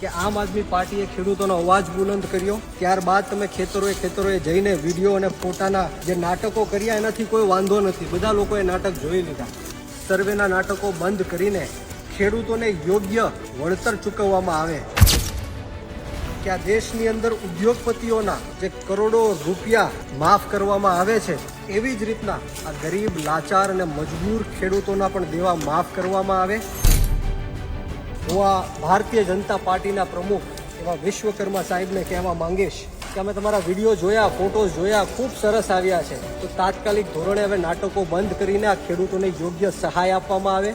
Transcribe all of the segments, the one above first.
કે આમ આદમી પાર્ટીએ ખેડૂતોનો અવાજ બુલંદ કર્યો. ત્યારબાદ તમે ખેતરોએ ખેતરોએ જઈને વીડિયો અને ફોટાના જે નાટકો કર્યા, એનાથી કોઈ વાંધો નથી. બધા લોકોએ નાટક જોઈ લીધા. સર્વેના નાટકો બંધ કરીને ખેડૂતોને યોગ્ય વળતર ચૂકવવામાં આવે. કે આ દેશની અંદર ઉદ્યોગપતિઓના જે કરોડો રૂપિયા માફ કરવામાં આવે છે, એવી જ રીતના આ ગરીબ, લાચાર અને મજબૂર ખેડૂતોના પણ દેવા માફ કરવામાં આવે. હું આ ભારતીય જનતા પાર્ટીના પ્રમુખ એવા વિશ્વકર્મા સાહેબને કહેવા માંગીશ કે અમે તમારા વીડિયો જોયા, ફોટોઝ જોયા, ખૂબ સરસ આવ્યા છે. તો તાત્કાલિક ધોરણે હવે નાટકો બંધ કરીને આ ખેડૂતોને યોગ્ય સહાય આપવામાં આવે.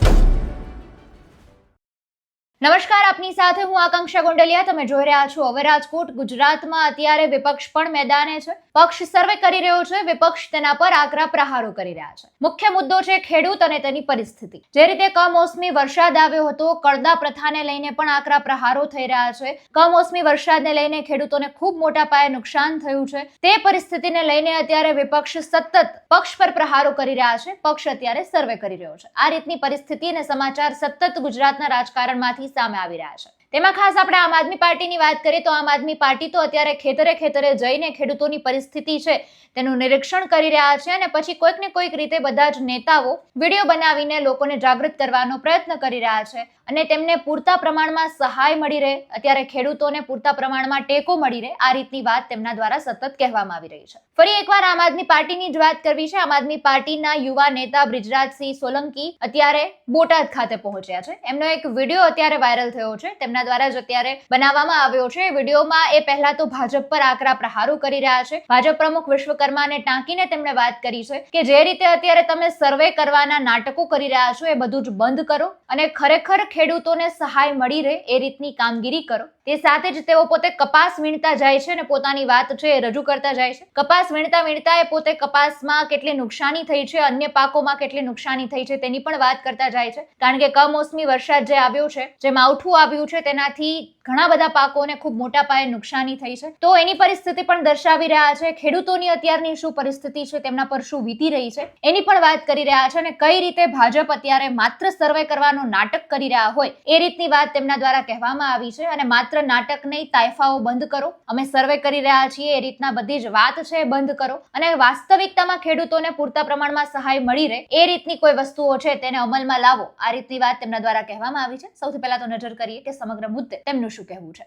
નમસ્કાર, આપની સાથે હું આકાંક્ષા ગોંડલિયા. તમે જોઈ રહ્યા છો હવે રાજકોટ, ગુજરાતમાં અત્યારે વિપક્ષ પણ મેદાને છે. પક્ષ સર્વે કરી રહ્યો છે, વિપક્ષ તેના પર આકરા પ્રહારો કરી રહ્યા છે. મુખ્ય મુદ્દો છે ખેડૂત અને તેની પરિસ્થિતિ. જે રીતે કમોસમી વરસાદ આવ્યો હતો કડદા પ્રથાને લઈને પણ આકરા પ્રહારો થઈ રહ્યા છે. કમોસમી વરસાદને લઈને ખેડૂતોને ખૂબ મોટા પાયે નુકસાન થયું છે. તે પરિસ્થિતિને લઈને અત્યારે વિપક્ષ સતત પક્ષ પર પ્રહારો કરી રહ્યા છે. પક્ષ અત્યારે સર્વે કરી રહ્યો છે. આ રીતની પરિસ્થિતિ અને સમાચાર સતત ગુજરાતના રાજકારણમાંથી સામે આવી રહ્યા છે. તેમાં ખાસ આપણે આમ આદમી પાર્ટીની વાત કરીએ તો આમ આદમી પાર્ટી તો અત્યારે ખેતરે ખેતરે જઈને ખેડૂતોની પરિસ્થિતિ છે, તેનું નિરીક્ષણ કરી રહ્યા છે અને પછી કોઈક ને કોઈક રીતે બધા જ નેતાઓ વીડિયો બનાવીને લોકોને જાગૃત કરવાનો પ્રયત્ન કરી રહ્યા છે અને તેમને પૂરતા પ્રમાણમાં સહાય મળી રહે, અત્યારે ખેડૂતોને પૂરતા પ્રમાણમાં ટેકો મળી રહે, આ રીતની વાત તેમના દ્વારા સતત કહેવામાં આવી રહી છે. ફરી એકવાર આમ આદમી પાર્ટીની જ વાત કરવી છે. આમ આદમી પાર્ટીના યુવા નેતા બ્રિજરાજસિંહ સોલંકી અત્યારે બોટાદ ખાતે પહોંચ્યા છે. એમનો એક વીડિયો અત્યારે વાયરલ થયો છે. તેમના દ્વારા જ અત્યારે બનાવવામાં આવ્યો છે. વિડીયોમાં એ પહેલા તો ભાજપ પર આકરા પ્રહારો કરી રહ્યા છે. ભાજપ પ્રમુખ વિશ્વકર્માને ટાંકીને તેમણે વાત કરી છે કે જે રીતે અત્યારે તમે સર્વે કરવાના નાટકો કરી રહ્યા છો એ બધું જ બંધ કરો અને ખરેખર ખેડૂતોને સહાય મળી રહે એ રીતની કામગીરી કરો. તે સાથે જ તેઓ પોતે કપાસ વીણતા જાય છે અને પોતાની વાત છે એ રજૂ કરતા જાય છે. કપાસ વીણતા વીણતા એ પોતે કપાસમાં કેટલી નુકસાની થઈ છે, અન્ય પાકોમાં કેટલી નુકસાની થઈ છે તેની પણ વાત કરતા જાય છે. કારણ કે કમોસમી વરસાદ જે આવ્યો છે જે માવઠું આવ્યું છે તેનાથી ઘણા બધા પાકોને ખૂબ મોટા પાયે નુકસાની થઈ છે. તો એની પરિસ્થિતિ પણ દર્શાવી રહ્યા છે. ખેડૂતોની અત્યારની શું પરિસ્થિતિ છે, તેમના પર શું વીતી રહી છે, એની પણ વાત કરી રહ્યા છે અને કઈ રીતે ભાજપ અત્યારે માત્ર સર્વે કરવાનો નાટક કરી રહ્યા હોય, એ રીતની વાત તેમના દ્વારા કહેવામાં આવી છે. અને માત્ર નાટક નહીં, તાયફાઓ બંધ કરો. અમે સર્વે કરી રહ્યા છીએ, એ રીતના બધી જ વાત છે, બંધ કરો. અને વાસ્તવિકતામાં ખેડૂતોને પૂરતા પ્રમાણમાં સહાય મળી રહે, એ રીતની કોઈ વસ્તુઓ છે, તેને અમલમાં લાવો. આ રીતની વાત તેમના દ્વારા કહેવામાં આવી છે. સૌથી પહેલા તો નજર કરીએ કે સમગ્ર મુદ્દે તેમનું શું કહેવું છે?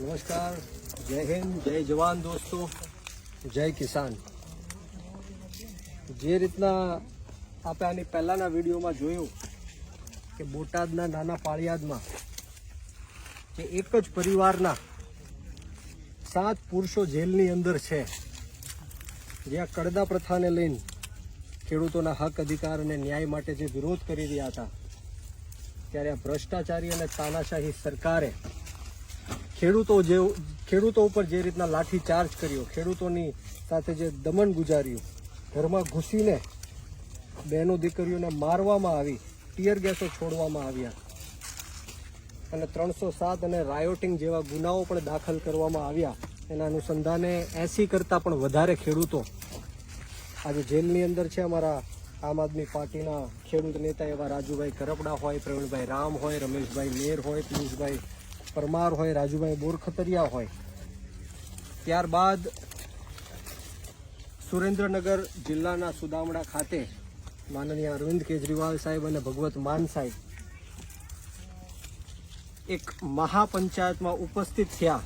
નમસ્કાર. જય હિન્દ, જય જવાન દોસ્તો, જય કિસાન. જે રીતના આપણે આની પહેલાંના વિડીયોમાં જોયું કે બોટાદના નાના પાળિયાદમાં જે એક જ પરિવારના સાત પુરુષો જેલની અંદર છે જે આ કડદા પ્રથાને લઈને ખેડૂતોના હક, અધિકાર અને ન્યાય માટે જે વિરોધ કરી રહ્યા હતા ત્યારે આ ભ્રષ્ટાચારી અને તાનાશાહી સરકારે ખેડૂતો જે ખેડૂતો ઉપર જે રીતના લાઠી ચાર્જ કર્યો, ખેડૂતોની સાથે જે દમન ગુજાર્યું, ઘરમાં ઘૂસીને બહેનો દીકરીઓને મારવામાં આવી, ટીયર ગેસો છોડવામાં આવ્યા અને ત્રણસો સાત અને રાયોટિંગ જેવા ગુનાઓ પણ દાખલ કરવામાં આવ્યા. એના અનુસંધાને એસી કરતાં પણ વધારે ખેડૂતો આજે જેલની અંદર છે અમારા આમ આદમી પાર્ટીના ખેડૂત નેતા એવા રાજુભાઈ કરપડા હોય, પ્રવીણભાઈ રામ હોય, રમેશભાઈ મેર હોય, પિયુષભાઈ પરમાર હોય, રાજુભાઈ બોરખતરિયા હોય. ત્યારબાદ સુરેન્દ્રનગર જિલ્લાના સુદામડા ખાતે માનનીય અરવિંદ કેજરીવાલ સાહેબ અને ભગવત માન સાહેબ એક મહાપંચાયતમાં ઉપસ્થિત થયા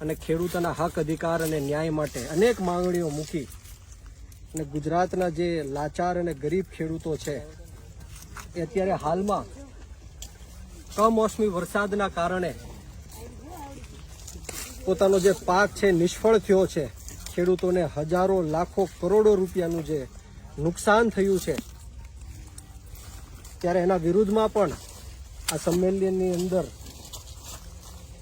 અને ખેડૂતોના હક અધિકાર અને ન્યાય માટે અનેક માંગણીઓ મૂકી અને ગુજરાતના જે લાચાર અને ગરીબ ખેડૂતો છે, એ અત્યારે હાલમાં કમોસમી વરસાદના કારણે પોતાનો જે પાક છે, નિષ્ફળ થયો છે, ખેડૂતોને હજારો, લાખો, કરોડો રૂપિયાનું જે નુકસાન થયું છે, ત્યારે એના વિરુદ્ધમાં પણ આ સંમેલનની અંદર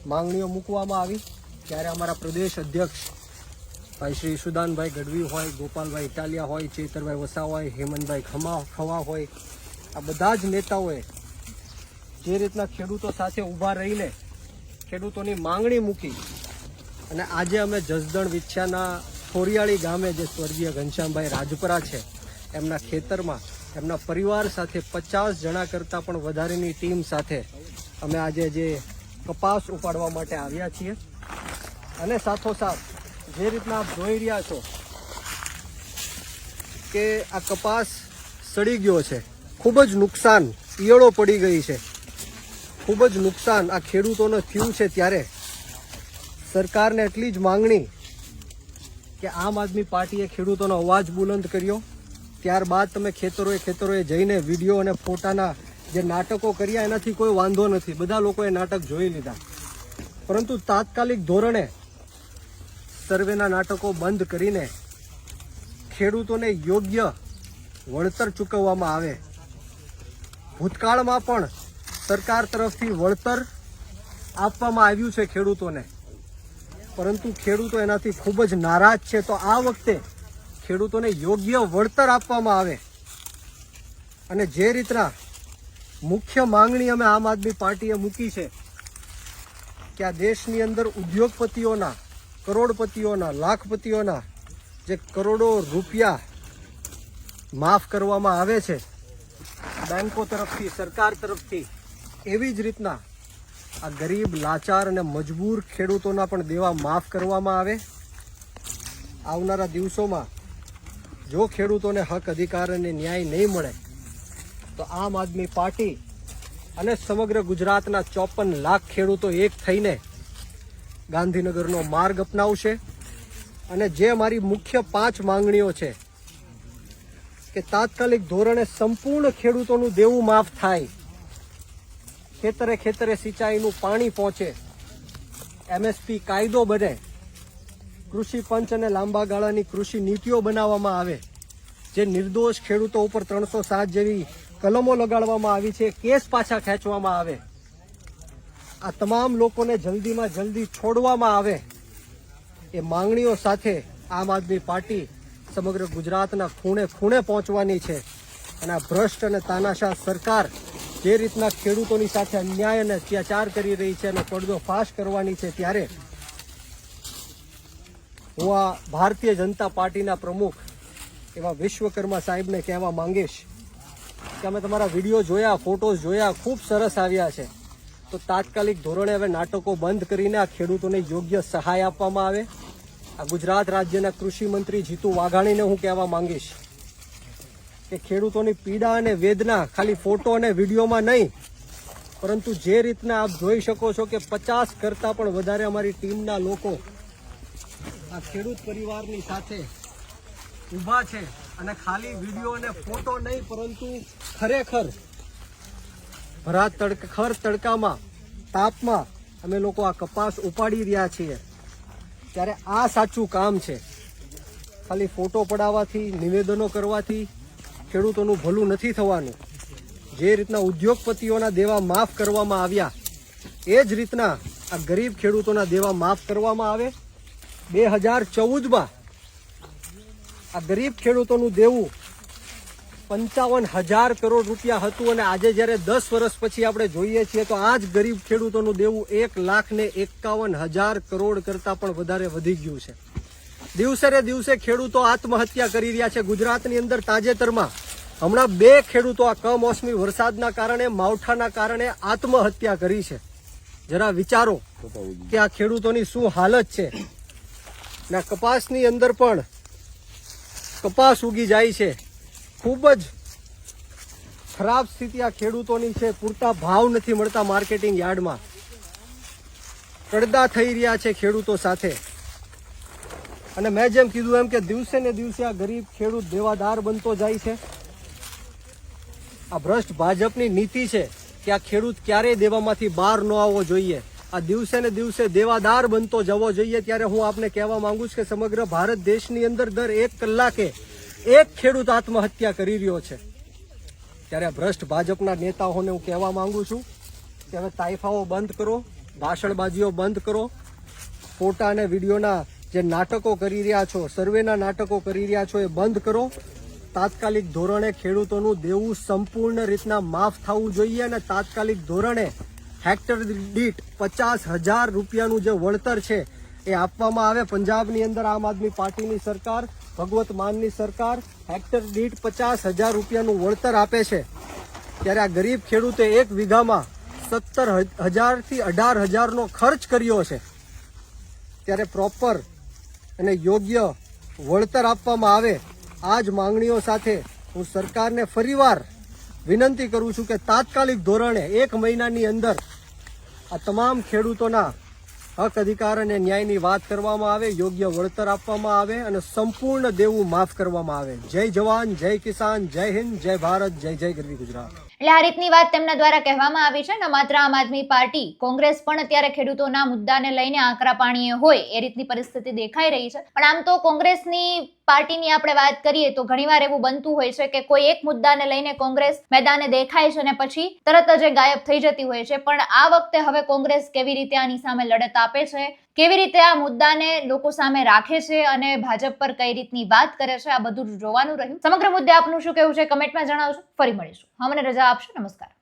માંગણીઓ મૂકવામાં આવી. ત્યારે અમારા પ્રદેશ અધ્યક્ષ ભાઈ શ્રી સુદાનભાઈ ગઢવી હોય, ગોપાલભાઈ ઇટાલિયા હોય, ચેતરભાઈ વસા હોય, હેમંતભાઈ ખમા ખવા હોય, આ બધા જ નેતાઓએ જે રીતના ખેડૂતો સાથે ઊભા રહીને ખેડૂતોની માંગણી મૂકી અને આજે અમે જસદણ વિછ્યાના ખોરિયાળી ગામે જે સ્વર્ગીય ઘનશ્યામભાઈ રાજપરા છે, એમના ખેતરમાં એમના પરિવાર સાથે પચાસ જણા કરતાં પણ વધારેની ટીમ સાથે અમે આજે જે કપાસ ઉપાડવા માટે આવ્યા છીએ. અને સાથોસાથ જે રીતના આપ જોઈ રહ્યા છો કે આ કપાસ સડી ગયો છે. ખૂબ જ નુકસાન, ઈયળો પડી ગઈ છે. ખૂબ જ નુકસાન આ ખેડૂતોને થયું છે ત્યારે. સરકારને એટલી જ માંગણી કે આમ આદમી પાર્ટીએ ખેડૂતોનો અવાજ બુલંદ કર્યો. ત્યારબાદ તમે ખેતરોએ ખેતરોએ જઈને વીડિયો અને ફોટાના જે નાટકો કર્યા, એનાથી કોઈ વાંધો નથી. બધા લોકોએ નાટક જોઈ લીધા. પરંતુ તાત્કાલિક ધોરણે સર્વેના નાટકો બંધ કરીને ખેડૂતોને યોગ્ય વળતર ચૂકવવામાં આવે. ભૂતકાળમાં પણ સરકાર તરફથી વળતર આપવામાં આવ્યું છે ખેડૂતોને. પરંતુ ખેડૂતો એનાથી ખૂબ જ નારાજ છે. તો આ વખતે ખેડૂતોને યોગ્ય વળતર આપવામાં આવે. અને જે રીતના મુખ્ય માંગણી અમે આમ આદમી પાર્ટીએ મૂકી છે, કે આ દેશની અંદર ઉદ્યોગપતિઓના કરોડપતિઓના, લાખપતિઓના જે કરોડો રૂપિયા માફ કરવામાં આવે છે, બેંકો તરફથી, સરકાર તરફથી એવી જ રીતના આ ગરીબ, લાચાર અને મજબૂર ખેડૂતોના પણ દેવા માફ કરવામાં આવે. આવનારા દિવસોમાં જો ખેડૂતોને હક, અધિકાર અને ન્યાય નહીં મળે, તો આમ આદમી પાર્ટી અને સમગ્ર ગુજરાતના ચોપન લાખ ખેડૂતો એક થઈને ગાંધીનગરનો માર્ગ અપનાવશે. અને જે મારી મુખ્ય પાંચ માંગણીઓ છે કે તાત્કાલિક ધોરણે સંપૂર્ણ ખેડૂતોનું દેવું માફ થાય, ખેતરે ખેતરે સિંચાઈનું પાણી પહોંચે, એમએસપી કાયદો બને, કૃષિ પંચ અને લાંબા ગાળાની કૃષિ નીતિઓ બનાવવામાં આવે, જે નિર્દોષ ખેડૂતો ઉપર ત્રણસો સાત જેવી કલમો લગાડવામાં આવી છે, કેસ પાછા ખેંચવામાં આવે. આ તમામ લોકોને જલ્દીમાં જલ્દી છોડવામાં આવે એ માંગણીઓ સાથે આમ આદમી પાર્ટી સમગ્ર ગુજરાતના ખૂણે ખૂણે પહોંચવાની છે. અને આ ભ્રષ્ટ અને તાનાશાહ સરકાર જે રીતના ખેડૂતોની સાથે અન્યાય અને અત્યાચાર કરી રહી છે અને પડદો ફાશ કરવાની છે ત્યારે હું આ ભારતીય જનતા પાર્ટીના પ્રમુખ એવા વિશ્વકર્મા સાહેબને કહેવા માંગીશ કે અમે તમારા વીડિયો જોયા, ફોટોઝ જોયા, ખૂબ સરસ આવ્યા છે. તો તાત્કાલિક ધોરણે હવે નાટકો બંધ કરીને આ ખેડૂતોને યોગ્ય સહાય આપવામાં આવે. આ ગુજરાત રાજ્યના કૃષિ મંત્રી જીતુ વાઘાણીને હું કહેવા માંગીશ કે ખેડૂતોની પીડા અને વેદના ખાલી ફોટો અને વિડીયોમાં નહીં, પરંતુ જે રીતના આપ જોઈ શકો છો કે પચાસ કરતાં પણ વધારે અમારી ટીમના લોકો આ ખેડૂત પરિવારની સાથે ઊભા છે અને ખાલી વીડિયો અને ફોટો નહીં, પરંતુ ખરેખર ભરા તડક, ખર તડકામાં, તાપમાં અમે લોકો આ કપાસ ઉપાડી રહ્યા છીએ. ત્યારે આ સાચું કામ છે. ખાલી ફોટો પડાવવાથી, નિવેદનો કરવાથી, ખેડૂતોનું ભલું નથી થવાનું. જે રીતના ઉદ્યોગપતિઓના દેવા માફ કરવામાં આવ્યા, એ જ રીતના આ ગરીબ ખેડૂતોના દેવા માફ કરવામાં આવે. બે હજાર ચૌદમાં આ ગરીબ ખેડૂતોનું દેવું પંચાવન હજાર કરોડ રૂપિયા હતું અને આજે જ્યારે દસ વર્ષ પછી આપણે જોઈએ છીએ તો આ જ ગરીબ ખેડૂતોનું દેવું એક લાખ ને એકાવન હજાર કરોડ કરતાં પણ વધારે વધી ગયું છે. દિવસે ને દિવસે ખેડૂતો આત્મહત્યા કરી રહ્યા છે. ગુજરાતની અંદર તાજેતરમાં હમણાં બે ખેડૂતો આ કમોસમી વરસાદના કારણે, માવઠાના કારણે આત્મહત્યા કરી છે. જરા વિચારો કે આ ખેડૂતોની શું હાલત છે. ને કપાસની અંદર પણ કપાસ ઉગી જાય છે. ખૂબ જ ખરાબ સ્થિતિ આ ખેડૂતોની છે. પૂરતા ભાવ નથી મળતા માર્કેટિંગ યાર્ડમાં. પડદા થઈ રહ્યા છે ખેડૂતો સાથે. અને મેં જેમ કીધું એમ કે દિવસે ને દિવસે આ ગરીબ ખેડૂત દેવાદાર બનતો જાય છે. આ ભ્રષ્ટ ભાજપની નીતિ છે કે આ ખેડૂત ક્યારેય દેવામાંથી બહાર ન આવવો જોઈએ. આ દિવસે ને દિવસે દેવાદાર બનતો જવો જોઈએ. ત્યારે હું આપને કહેવા માંગુ છું કે સમગ્ર ભારત દેશની અંદર દર એક કલાકે એક ખેડૂત આત્મહત્યા કરી રહ્યો છે. ત્યારે ભ્રષ્ટ ભાજપના નેતાઓને હું કહેવા માંગુ છું કે હવે તાઇફાઓ બંધ કરો ભાષણબાજીઓ બંધ કરો. ફોટા અને વિડીયોના જે નાટકો કરી રહ્યા છો, સર્વેના નાટકો કરી રહ્યા છો, એ બંધ કરો. તાત્કાલિક ધોરણે ખેડૂતોનું દેવું સંપૂર્ણ રીતના માફ થવું જોઈએ અને તાત્કાલિક ધોરણે હેક્ટર દીઠ પચાસ હજાર રૂપિયાનું જે વળતર છે, એ આપવામાં આવે. પંજાબની અંદર આમ આદમી પાર્ટીની સરકાર ભગવત માનની સરકાર હેક્ટર દીઠ પચાસ હજાર રૂપિયાનું વળતર આપે છે. ત્યારે આ ગરીબ ખેડૂતે એક વીઘામાં સત્તર હજારથી અઢાર હજારનો ખર્ચ કર્યો છે. ત્યારે પ્રોપર અને યોગ્ય વળતર આપવામાં આવે, આ જ માંગણીઓ સાથે હું સરકારને ફરીવાર વિનંતી કરું છું કે તાત્કાલિક ધોરણે એક મહિનાની અંદર આ તમામ ખેડૂતોના હક અધિકાર અને ન્યાયની વાત કરવામાં આવે, યોગ્ય વળતર આપવામાં આવે અને સંપૂર્ણ દેવું માફ કરવામાં આવે. જય જવાન, જય કિસાન, જય હિન્દ, જય ભારત, જય જય ગરવી ગુજરાત. એટલે આ રીતની વાત તેમના દ્વારા કહેવામાં આવી છે. ને માત્ર આમ આદમી પાર્ટી, કોંગ્રેસ પણ અત્યારે ખેડૂતોના મુદ્દાને લઈને આકરા પાણીએ હોય એ રીતની પરિસ્થિતિ દેખાઈ રહી છે. પણ આમ તો કોંગ્રેસની પાર્ટીની આપણે વાત કરીએ તો ઘણીવાર એવું બનતું હોય છે કે કોઈ એક મુદ્દાને લઈને કોંગ્રેસ મેદાને દેખાય છે અને પછી તરત જ ગાયબ થઈ જતી હોય છે. પણ આ વખતે હવે કોંગ્રેસ કેવી રીતે આની સામે લડત આપે છે? કેવી રીતે આ મુદ્દાને લોકો સામે રાખે છે અને ભાજપ પર કઈ રીતની વાત કરે છે, આ બધું જોવાનું રહ્યું. સમગ્ર મુદ્દે આપનું શું કહેવું છે, કમેન્ટમાં જણાવશો ફરી મળીશું. હા, મને રજા આપશો. નમસ્કાર.